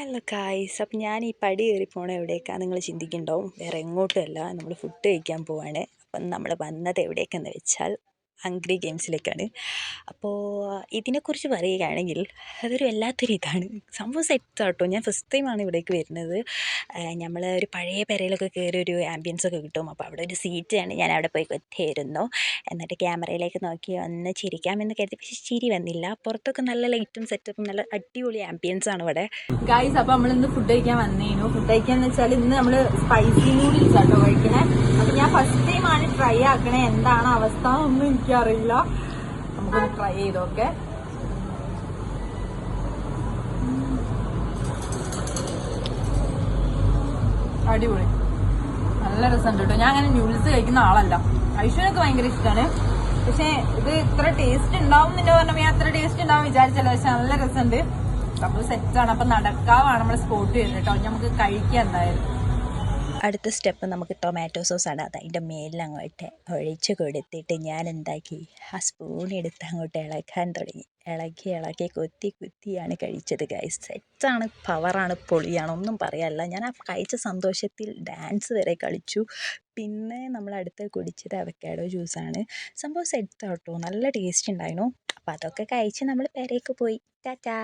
Hello കായ്സ് അപ്പം ഞാൻ ഈ പടി കയറി പോണ എവിടേക്കാണ് നിങ്ങൾ ചിന്തിക്കുന്നുണ്ടാവും? വേറെ എങ്ങോട്ടുമല്ല നമ്മൾ ഫുഡ് കഴിക്കാൻ പോവാണ്. അപ്പം നമ്മൾ വന്നത് എവിടേക്കെന്ന് വെച്ചാൽ ഹംഗ്രി ഗെയിംസിലേക്കാണ് അപ്പോൾ ഇതിനെക്കുറിച്ച് പറയുകയാണെങ്കിൽ അതൊരു വല്ലാത്തൊരു ഇതാണ്. സംഭവം സെറ്റ് ആട്ടോ ഞാൻ ഫസ്റ്റ് ടൈമാണ് ഇവിടേക്ക് വരുന്നത്. നമ്മൾ ഒരു പഴയ പെരയിലൊക്കെ കയറി ഒരു ആംബിയൻസ് ഒക്കെ കിട്ടും. അപ്പോൾ അവിടെ ഒരു സീറ്റാണ് ഞാൻ അവിടെ പോയി കൊത്തിയിരുന്നു എന്നിട്ട് ക്യാമറയിലേക്ക് നോക്കി ഒന്ന് ചിരിക്കാമെന്ന് കരുതി. പക്ഷേ ചിരി വന്നില്ല. പുറത്തൊക്കെ നല്ല ലൈറ്റും സെറ്റപ്പും നല്ല അടിപൊളി ആംബിയൻസ് ആണ് ഇവിടെ. ഗൈസ് അപ്പോൾ നമ്മൾ ഇന്ന് ഫുഡ് കഴിക്കാൻ വന്നേനു. ഫുഡ് കഴിക്കാന്ന് വെച്ചാൽ ഇന്ന് നമ്മൾ സ്പൈസി നൂഡിൽസ് ആട്ടോ കഴിക്കണേ. അപ്പോൾ ഞാൻ ഫസ്റ്റ് ടൈമാണ് ട്രൈ ആക്കണേ. എന്താണ് അവസ്ഥ ഒന്നും എനിക്കറിയില്ല. നമുക്കൊന്ന് ട്രൈ ചെയ്തോക്കെ. അടിപൊളി. നല്ല രസമുണ്ട് കേട്ടോ. ഞാൻ അങ്ങനെ ന്യൂഡിൽസ് കഴിക്കുന്ന ആളല്ല. ഐശ്വര്യൊക്കെ ഭയങ്കര ഇഷ്ടമാണ് പക്ഷെ ഇത് ഇത്ര ടേസ്റ്റ് ഉണ്ടാവും എന്ന് പറഞ്ഞാൽ ഞാൻ അത്ര ടേസ്റ്റ് ഉണ്ടാവും വിചാരിച്ചല്ലോ. പക്ഷെ നല്ല രസമുണ്ട്. സെറ്റ് സെറ്റാണ് അപ്പൊ നടക്കാവാണ് നമ്മുടെ സ്പോട്ട് ചെയ്യുന്നത് കേട്ടോ. നമുക്ക് കഴിക്കാം എന്തായാലും. അടുത്ത സ്റ്റെപ്പ് നമുക്ക് ടൊമാറ്റോ സോസ് ആണ്. അത് അതിന്റെ മേലിൽ അങ്ങോട്ട് ഒഴിച്ച് കൊടുത്തിട്ട് ഞാൻ എന്താക്കി ആ സ്പൂൺ എടുത്ത് അങ്ങോട്ട് ഇളക്കാൻ തുടങ്ങി. ഇളക്കി ഇളക്കി കുത്തി കുത്തിയാണ് കഴിച്ചത് ഗൈസ് സെറ്റാണ് പവറാണ് പൊളിയാണ് ഒന്നും പറയാനില്ല. ഞാൻ ആ കഴിച്ച സന്തോഷത്തിൽ ഡാൻസ് വരെ കളിച്ചു. പിന്നെ നമ്മൾ അടുത്ത് കുടിച്ചത് അവക്കാഡോ ജ്യൂസാണ് സംഭവം സെറ്റ് കേട്ടോ നല്ല ടേസ്റ്റ് ഉണ്ടായിരുന്നു. അപ്പോൾ അതൊക്കെ കഴിച്ച് നമ്മൾ പെരയ്ക്ക് പോയി. ടാറ്റാ.